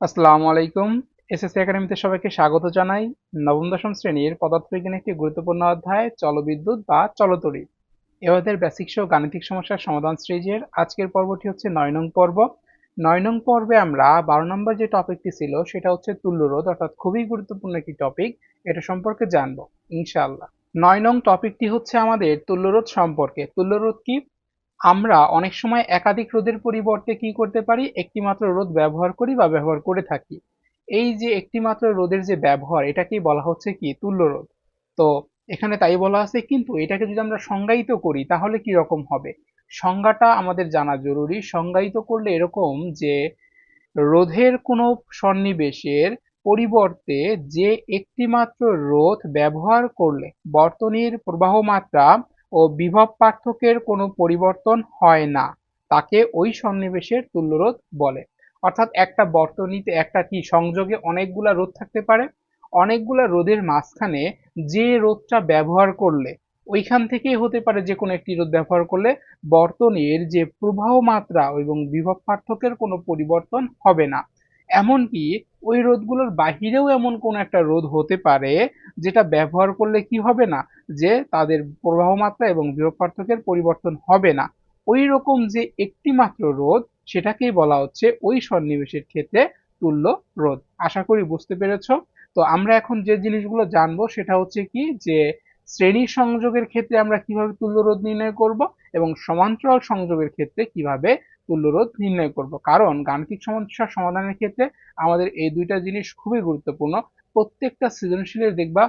আসসালামু আলাইকুম। এসএসসি একাডেমিতে সবাইকে স্বাগত জানাই। নবম, দশম শ্রেণির পদার্থবিজ্ঞানের একটি গুরুত্বপূর্ণ অধ্যায়, চলবিদ্যুৎ বা চলতড়িৎ এবাদের বেসিক সহ গাণিতিক সমস্যার সমাধান সিরিজের আজকের পর্বটি হচ্ছে নয় নং পর্ব। নয় নং পর্বে আমরা বারো নম্বর যে টপিকটি ছিল, সেটা হচ্ছে তুল্যরোধ অর্থাৎ খুবই গুরুত্বপূর্ণ একটি টপিক। এটা সম্পর্কে জানব, ইনশাআল্লাহ। নয় নং টপিকটি হচ্ছে আমাদের তুল্যরোধ সম্পর্কে। তুল্যরোধ কি? আমরা অনেক সময় একাধিক রোদের পরিবর্তে কি করতে পারি? একটি মাত্র রোধ ব্যবহার করি বা ব্যবহার করে থাকি। এই যে একটিমাত্র রোদের যে ব্যবহার, এটাকেই বলা হচ্ছে কি? তুল্য রোধ। তো এখানে তাই বলা আছে, কিন্তু এটাকে যদি আমরা সংজ্ঞায়িত করি, তাহলে কি রকম হবে? সংজ্ঞাটা আমাদের জানা জরুরি। সংজ্ঞায়িত করলে এরকম যে রোধের কোনো সন্নিবেশের পরিবর্তে যে একটিমাত্র রোধ ব্যবহার করলে, বর্তনীর প্রবাহ মাত্রা ও বিভব পার্থক্যের কোনো পরিবর্তন হয় না, তাকে ওই সন্নিবেশের তুল্যরোধ বলে। অর্থাৎ একটা বর্তনীতে একটা কি, সংযোগে অনেকগুলা রোধ থাকতে পারে। অনেকগুলা রোধের মাঝখানে যে রোধটা ব্যবহার করলে, ওইখান থেকেই হতে পারে যে কোনো একটি রোধ ব্যবহার করলে বর্তনীর যে প্রবাহ মাত্রা এবং বিভব পার্থক্যের কোনো পরিবর্তন হবে না। এমনকি ওই রোধগুলোর বাহিরেও এমন কোন একটা রোধ হতে পারে যেটা ব্যবহার করলে কি হবে না? যে তাদের প্রবাহ মাত্রা এবং বিভব পার্থক্যের পরিবর্তন হবে না। ওই রকম যে একটি মাত্র রোধ সেটাকেই বলা হচ্ছে ওই সন্নিবেশের ক্ষেত্রে তুল্য রোধ আশা করি বুঝতে পেরেছ? তো আমরা এখন যে জিনিসগুলো জানব, সেটা হচ্ছে কি? যে শ্রেণি সংযোগের ক্ষেত্রে আমরা কীভাবে তুল্য রোধ নির্ণয় করব এবং সমান্তরাল সংযোগের ক্ষেত্রে কীভাবে তুল্যরোধ নির্ণয় করব। কারণ গাণিতিক সমস্যা সমাধানের ক্ষেত্রে আমাদের এই দুইটা জিনিস খুবই গুরুত্বপূর্ণ। প্রত্যেকটা সৃজনশীলের দেখবা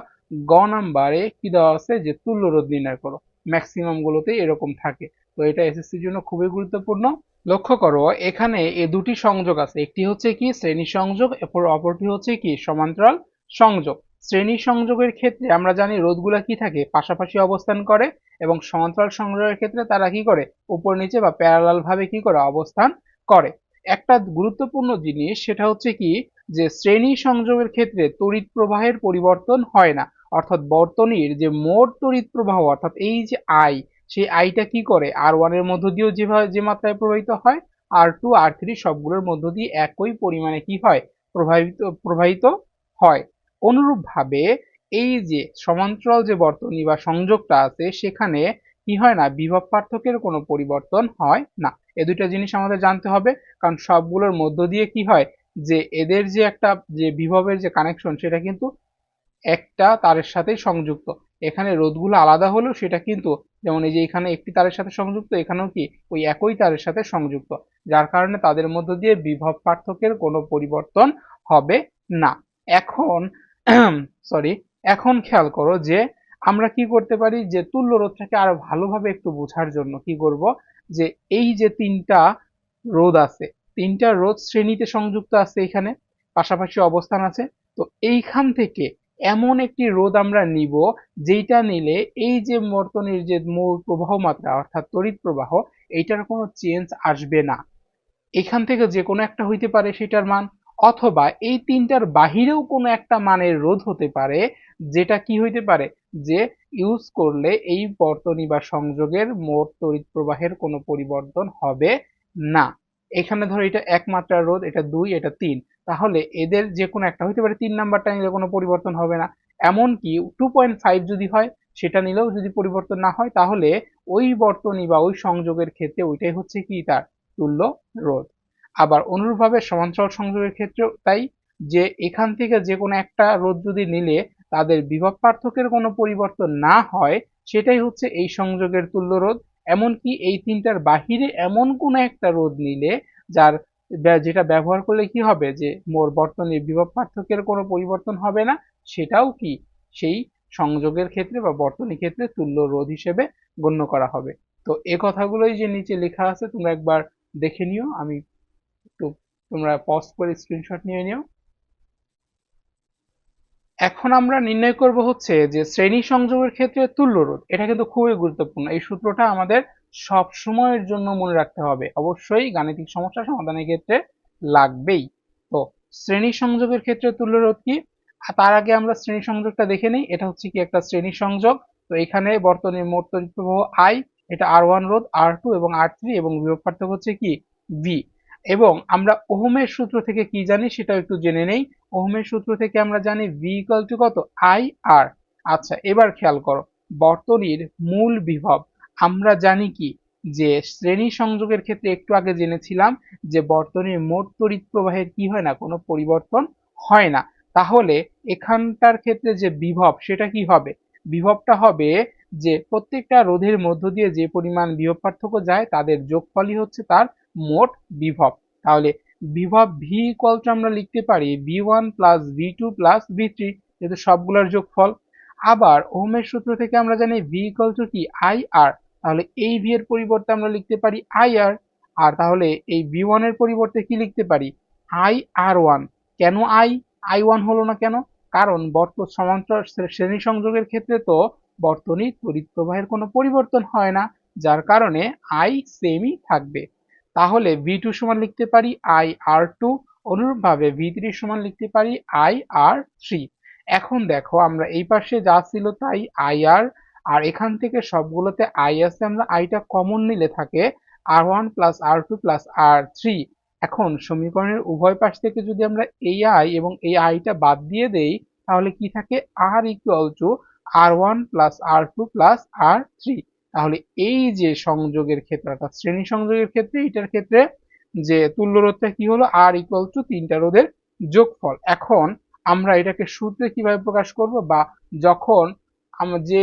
গ নাম্বারে কি দেওয়া আছে যে তুল্যরোধ নির্ণয় করো। ম্যাক্সিমাম গুলোতে এরকম থাকে। তো এটা এসএসসির জন্য খুবই গুরুত্বপূর্ণ। লক্ষ্য করো, এখানে এ দুটি সংযোগ আছে। একটি হচ্ছে কি, শ্রেণি সংযোগ অপরটি হচ্ছে কি, সমান্তরাল সংযোগ। শ্রেণি সংযোগের ক্ষেত্রে আমরা জানি রোধগুলা কি থাকে? পাশাপাশি অবস্থান করে এবং সমান্তরাল সংযোগের ক্ষেত্রে তারা কি করে? উপর নিচে বা প্যারালাল ভাবে কি করে? অবস্থান করে। একটা গুরুত্বপূর্ণ জিনিস সেটা হচ্ছে কি? যে শ্রেণি সংযোগের ক্ষেত্রে তড়িৎ প্রবাহের পরিবর্তন হয় না। অর্থাৎ বর্তনীর যে মোট তড়িৎ প্রবাহ, অর্থাৎ এই যে আই সেই আইটা কি করে? আর ওয়ানের মধ্য দিয়েও যেভাবে যে মাত্রায় প্রবাহিত হয় আর টু আর থ্রি সবগুলোর মধ্য দিয়ে একই পরিমাণে কি হয়? প্রবাহিত প্রবাহিত হয়। অনুরূপভাবে এই যে সমান্তরাল যে বর্তনী বা সংযোগটা আছে, সেখানে কি হয় না, বিভব পার্থক্যের কোনো পরিবর্তন হয় না। এ দুইটা জিনিস আমাদের জানতে হবে, কারণ সবগুলোর মধ্য দিয়ে কি হয় যে এদের যে একটা যে বিভবের যে কানেকশন সেটা কিন্তু একটা তারের সাথেই সংযুক্ত। এখানে রোধগুলো আলাদা হলেও সেটা কিন্তু, যেমন এই যে এখানে একটি তারের সাথে সংযুক্ত, এখানেও কি ওই একই তারের সাথে সংযুক্ত। যার কারণে তাদের মধ্য দিয়ে বিভব পার্থক্যের কোনো পরিবর্তন হবে না। এখন সরি এখন খেয়াল করো যে আমরা কি করতে পারি? যে তুল্য রোধটাকে আরও ভালোভাবে একটু বোঝার জন্য কি করব? যে এই যে তিনটা রোধ আছে, তিনটা রোধ শ্রেণীতে সংযুক্ত আছে এখানে, পাশাপাশি অবস্থান আছে। তো এইখান থেকে এমন একটি রোধ আমরা নিব যেটা নিলে এই যে বর্তনীর যে মূল প্রবাহ মাত্রা অর্থাৎ তড়িৎ প্রবাহ, এইটার কোনো চেঞ্জ আসবে না। এখান থেকে যে কোনো একটা হইতে পারে সেটার মান। অথবা এই তিনটার বাহিরেও কোনো একটা মানের রোধ হতে পারে, যেটা কি হইতে পারে? যে ইউজ করলে এই বর্তনী বা সংযোগের মোট তড়িৎ প্রবাহের কোনো পরিবর্তন হবে না। এখানে ধরো এটা এক মাত্রার রোধ, এটা দুই, এটা তিন। তাহলে এদের যে কোনো একটা, হইতে পারে তিন নাম্বারটা নিলে কোনো পরিবর্তন হবে না। এমনকি টু পয়েন্ট ফাইভ যদি হয়, সেটা নিলেও যদি পরিবর্তন না হয়, তাহলে ওই বর্তনী বা ওই সংযোগের ক্ষেত্রে ওইটাই হচ্ছে কি তার? তুল্য রোধ। আবার অনুরূপভাবে সমান্তরাল সংযোগের ক্ষেত্রেও তাই যে এখান থেকে যে কোনো একটা রোধ যদি নিলে তাদের বিভব পার্থক্যের কোনো পরিবর্তন না হয়, সেটাই হচ্ছে এই সংযোগের তুল্য রোধ। এমনকি এই তিনটার বাহিরে এমন কোনো একটা রোধ নিলে যার যেটা ব্যবহার করলে কি হবে যে মোর বর্তনীর বিভব পার্থক্যের কোনো পরিবর্তন হবে না, সেটাও কি সেই সংযোগের ক্ষেত্রে বা বর্তনী ক্ষেত্রে তুল্য রোধ হিসেবে গণ্য করা হবে। তো এ কথাগুলোই যে নিচে লেখা আছে তোমরা একবার দেখে নিও, আমি তোমরা পজ করে স্ক্রিনশট নিয়ে নিও। এখন আমরা নির্ণয় করব হচ্ছে যে শ্রেণি সংযোগের ক্ষেত্রে তুল্য রোধ, এটা কিন্তু খুবই গুরুত্বপূর্ণ। এই সূত্রটা আমাদের সব সময়ের জন্য মনে রাখতে হবে। অবশ্যই গাণিতিক সমস্যা সমাধানের ক্ষেত্রে লাগবেই। তো শ্রেণি সংযোগের ক্ষেত্রে তুল্য রোধ কি? তার আগে আমরা শ্রেণি সংযোগটা দেখে নিই। এটা হচ্ছে কি একটা শ্রেণি সংযোগ? তো এখানে বর্তনীর মোট তড়িৎ প্রবাহ আই এটা আর ওয়ান রোধ আর টু এবং আর থ্রি এবং বিভব পার্থক্য হচ্ছে কি? ভি এবং আমরা ওহমের সূত্র থেকে কি জানি সেটাও একটু জেনে নেই। ওহমের সূত্র থেকে আমরা জানি ভি টু কত? আই আর আচ্ছা এবার খেয়াল করো, বর্তনীর মূল বিভব। আমরা জানি কি? যে শ্রেণি সংযোগের ক্ষেত্রে একটু আগে জেনেছিলাম যে বর্তনীর মোট তড়িৎ প্রবাহের কি হয় না, কোনো পরিবর্তন হয় না। তাহলে এখানটার ক্ষেত্রে যে বিভব, সেটা কি হবে? বিভবটা হবে যে প্রত্যেকটা রোধের মধ্য দিয়ে যে পরিমাণ বিভব পার্থক্য যায়, তাদের যোগফলই হচ্ছে তার মোট বিভব। তাহলে বিভব ভি ইকুয়াল টু আমরা লিখতে পারি V one plus V two plus V three যেহেতু সবগুলোর যোগফল। আবার ওহমের সূত্র থেকে আমরা জানি ভি ইকুয়াল টু কি? আই আর তাহলে এই ভি এর পরিবর্তে আমরা লিখতে পারি আই আর আর তাহলে এই ভি ওয়ানের পরিবর্তে কি লিখতে পারি? আই আর ওয়ান কেন আই আই ওয়ান হলো না কেন? কারণ বর্ত সমান্তরাল শ্রেণি সংযোগের ক্ষেত্রে তো বর্তনীর তড়িৎ প্রবাহের কোনো পরিবর্তন হয় না, যার কারণে আই সেমই থাকবে। তাহলে ভি টু সমান লিখতে পারি আই আর টু অনুরূপভাবে ভি থ্রি সমান লিখতে পারি আই আর থ্রি এখন দেখো, আমরা এই পাশে যা ছিল তাই আই আর আর এখান থেকে সবগুলোতে আই আছে, আমরা আইটা কমন নিলে থাকে R one plus R two plus R three এখন সমীকরণের উভয় পাশ থেকে যদি আমরা এই আই এবং এই আইটা বাদ দিয়ে দেই, তাহলে কি থাকে? R equal to R one plus R two plus R three তাহলে এই যে সংযোগের ক্ষেত্রে, অর্থাৎ শ্রেণি সংযোগের ক্ষেত্রে, এটার ক্ষেত্রে যে তুল্য রোধটা কি হলো? আর ইকুয়াল টু তিনটা রোধের যোগফল। এখন আমরা এটাকে সূত্রে কীভাবে প্রকাশ করব? বা যখন আমরা যে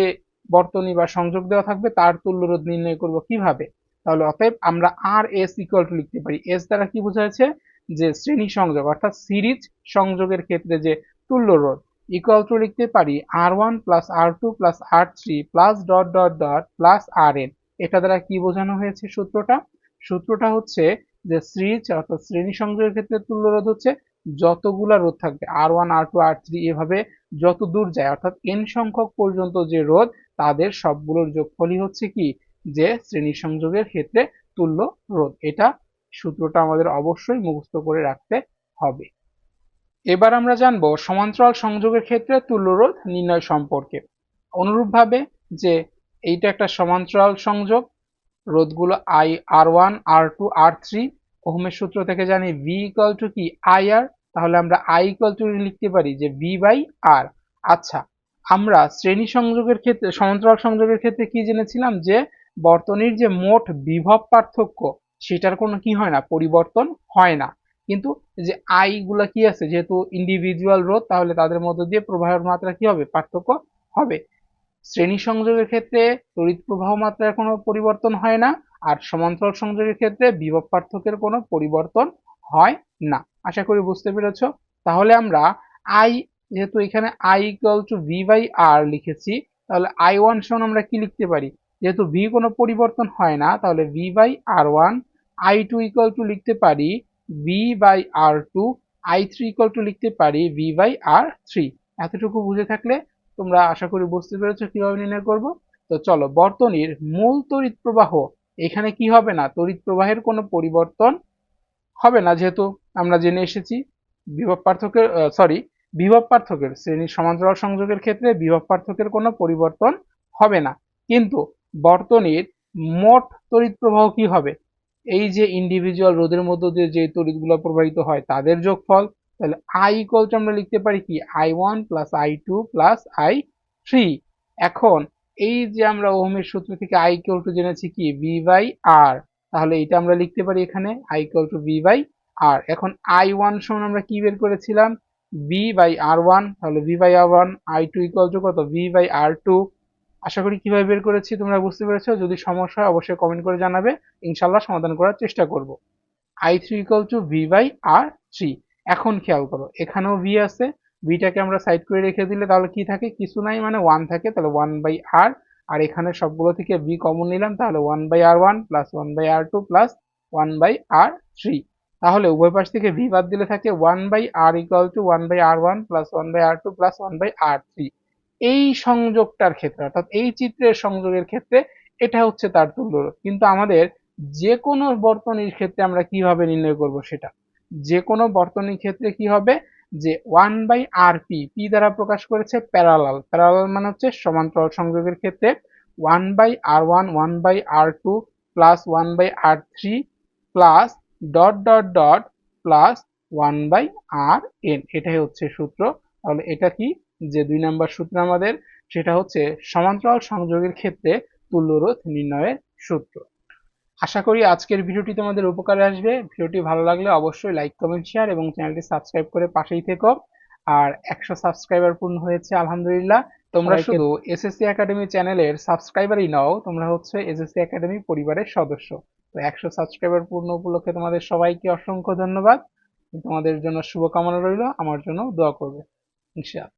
বর্তনী বা সংযোগ দেওয়া থাকবে, তার তুল্য রোধ নির্ণয় করব কীভাবে? তাহলে অতএব আমরা আর এস ইকুয়াল টু লিখতে পারি। এস দ্বারা কি বোঝাচ্ছে যে শ্রেণি সংযোগ, অর্থাৎ সিরিজ সংযোগের ক্ষেত্রে যে তুল্য রোধ ইকুয়াল টু লিখতে পারি R one plus R two plus R three plus dot dot dot plus R N এটা দ্বারা কি বোঝানো হয়েছে সূত্রটা? সূত্রটা হচ্ছে যে সিরিজ অর্থাৎ শ্রেণি সংযোগের ক্ষেত্রে তুল্য রোধ হচ্ছে যতগুলা রোধ থাকবে R one R two R three এভাবে যত দূর যায়, অর্থাৎ এন সংখ্যক পর্যন্ত যে রোধ, তাদের সবগুলোর যোগফলই হচ্ছে কি? যে শ্রেণি সংযোগের ক্ষেত্রে তুল্য রোধ এটা সূত্রটা আমাদের অবশ্যই মুখস্থ করে রাখতে হবে। এবার আমরা জানব সমান্তরাল সংযোগের ক্ষেত্রে তুল্য রোধ নির্ণয় সম্পর্কে। অনুরূপভাবে যে এইটা একটা সমান্তরাল সংযোগ, রোধগুলো I R one R two R three ওহমের সূত্র থেকে জানি ভি ইকুয়াল টু কি? আই আর তাহলে আমরা আই ইকুয়াল টু লিখতে পারি যে ভি বাই আর আচ্ছা আমরা শ্রেণি সংযোগের ক্ষেত্রে, সমান্তরাল সংযোগের ক্ষেত্রে কি জেনেছিলাম? যে বর্তনীর যে মোট বিভব পার্থক্য, সেটার কোনো কি হয় না, পরিবর্তন হয় না। কিন্তু যে আই গুলা কি আছে? যেহেতু ইন্ডিভিজুয়াল রোধ, তাহলে তাদের মধ্য দিয়ে প্রবাহের মাত্রা কি হবে? পার্থক্য হবে। শ্রেণি সংযোগের ক্ষেত্রে তড়িৎ প্রবাহ মাত্রার কোনো পরিবর্তন হয় না, আর সমান্তরাল সংযোগের ক্ষেত্রে বিভব পার্থক্যের কোনো পরিবর্তন হয় না। আশা করি বুঝতে পেরেছ? তাহলে আমরা আই, যেহেতু এখানে I equal to V by R লিখেছি, তাহলে আই ওয়ান সমান আমরা কি লিখতে পারি? যেহেতু ভি কোনো পরিবর্তন হয় না, তাহলে V by R one I two equal to লিখতে পারি V by R two I three equal to লিখতে পারি ভি বাই আর থ্রি এতটুকু বুঝে থাকলে তোমরা আশা করি বুঝতে পেরেছ কীভাবে নির্ণয় করব। তো চলো, বর্তনীর মূল তড়িৎ প্রবাহ, এখানে কি হবে না? তড়িৎ প্রবাহের কোনো পরিবর্তন হবে না যেহেতু আমরা জেনে এসেছি। বিভব পার্থক্যের সরি বিভব পার্থক্যের, শ্রেণির সমান্তরাল সংযোগের ক্ষেত্রে বিভব পার্থক্যের কোনো পরিবর্তন হবে না। কিন্তু বর্তনীর মোট তড়িৎ প্রবাহ কি হবে? এই যে ইন্ডিভিজুয়াল রোধের মধ্য দিয়ে যে তড়িৎগুলো প্রবাহিত হয়, তাদের যোগফল, তাহলে আই ইকুয়াল টু আমরা লিখতে পারি কি? I one plus I two plus I three এখন এই যে আমরা ওহমের সূত্র থেকে আই ইকুয়াল টু জেনেছি কি? ভি বাই আর তাহলে এটা আমরা লিখতে পারি এখানে I equal to V by R এখন আই ওয়ান সমান আমরা কি বের করেছিলাম? ভি বাই আর ওয়ান তাহলে V by R one I two equal to কত? ভি বাই আর টু আশা করি কীভাবে বের করেছি তোমরা বুঝতে পেরেছ। যদি সমস্যা হয়, অবশ্যই কমেন্ট করে জানাবে। ইনশাল্লাহ সমাধান করার চেষ্টা করব। I three equal to V by R three এখন খেয়াল করো, এখানেও ভি আছে। ভিটাকে আমরা সাইড করে রেখে দিলে তাহলে কি থাকে? কিছু নাই মানে ওয়ান থাকে। তাহলে ওয়ান বাই আর আর এখানে সবগুলো থেকে ভি কমন নিলাম, তাহলে one by R one plus one by R two plus one by R three তাহলে উভয় পাশ থেকে ভি বাদ দিলে থাকে one by R equal to one by R one plus one by R two plus one by R three এই সংযোগটার ক্ষেত্রে, অর্থাৎ এই চিত্রের সংযোগের ক্ষেত্রে এটা হচ্ছে তার তুল্য কিন্তু আমাদের যে কোনো বর্তনীর ক্ষেত্রে আমরা কীভাবে নির্ণয় করব সেটা? যে কোনো বর্তনীর ক্ষেত্রে কি হবে? যে one by R P P দ্বারা প্রকাশ করেছে প্যারালাল প্যারালাল মানে হচ্ছে সমান্তরাল সংযোগের ক্ষেত্রে one by R one one by R two plus one by R three plus dot dot dot plus one by R N এটাই হচ্ছে সূত্র। তাহলে এটা কি? যে দুই নাম্বার সূত্র আমাদের সেটা হচ্ছে সমান্তরাল সংযোগের ক্ষেত্রে তুল্যরোধ নির্ণয়ের সূত্র। আশা করি আজকের ভিডিওটি তোমাদের উপকারে আসবে। ভিডিওটি ভালো লাগলে অবশ্যই লাইক কমেন্ট শেয়ার এবং চ্যানেলটি সাবস্ক্রাইব করে পাশেই থেকো। আর একশো সাবস্ক্রাইবার পূর্ণ হয়েছে আলহামদুলিল্লাহ। তোমরা শুধু এসএসসি একাডেমি চ্যানেলের সাবস্ক্রাইবারই নাও তোমরা হচ্ছে এসএসসি একাডেমি পরিবারের সদস্য। তো একশো সাবস্ক্রাইবার পূর্ণ উপলক্ষে তোমাদের সবাইকে অসংখ্য ধন্যবাদ। তোমাদের জন্য শুভকামনা রইল আমার জন্য দোয়া করবে ইনশাআল্লাহ।